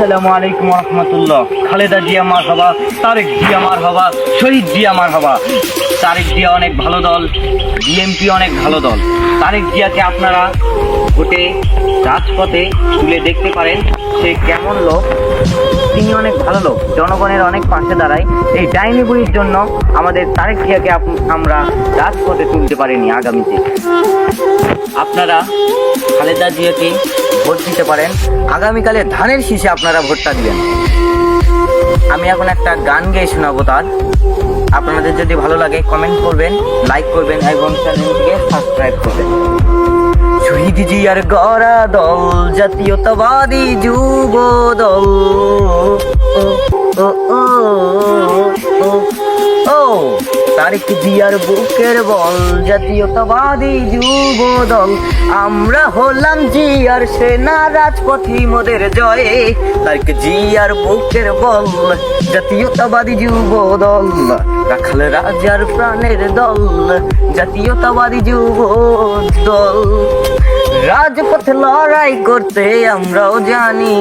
আসসালামু আলাইকুম রহমতুল্লাহ। খালেদা জিয়া মার হবা, তারেক জিয়া মার হবা, শহীদ জিয়া মার হবা। তারেক জিয়া অনেক ভালো দল বিএমপি অনেক ভালো দল। তারেক জিয়াকে আপনারা ভোটে, রাজপথে তুলে দেখতে পারেন, সে কেমন লোক। তিনি অনেক ভালো লোক। জনগণের অনেক পাশে দাঁড়ায়। এই ডাইনি বুড়ির জন্য আমাদের তারেক জিয়াকে আমরা রাজপথে তুলতে পারিনি আগামীতে। আপনারা খালেদা জিয়াকে ভোট দিতে পারেন। আগামীকালে ধানের শীষে আপনারা ভোটটা দিবেন। আমি এখন একটা গান গেয়ে শোনাবো তার। আপনাদের যদি ভালো লাগে কমেন্ট করবেন লাইক করবেন এবং চ্যানেলটিকে সাবস্ক্রাইব করবেন। শহীদ জিয়ার গড়া দল, জাতীয়তাবাদী যুব দল। ও ও ও ও তারিক জিয়ার বুকের বল জাতীয়তাবাদী যুব দল আমরা হলাম জিয়ার সেনা রাজপথী মোদের জয়ে তারিক জিয়ার বুকের বল জাতীয়তাবাদী যুব দল রাখাল রাজার প্রাণের দল জাতীয়তাবাদী যুব দল রাজপথে লড়াই করতে আমরাও জানি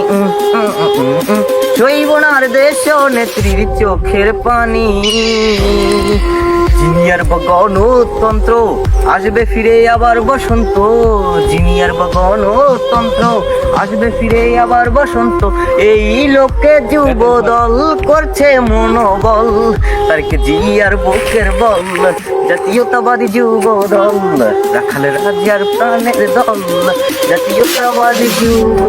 জৈবনার দেশ নেত্রীর চোখের পানি। জিনিয়ার বা গণতন্ত্র আসবে ফিরে আবার বসন্ত। জিনিয়ার বা গণতন্ত্র আসবে ফিরে আবার বসন্ত। এই লোকে যুব দল করছে মনোবল, তারকে জিয়ার বুকের বল, জাতীয়তাবাদী যুব দল রাখাল রাজার প্রাণের দল, জাতীয়তাবাদী যুব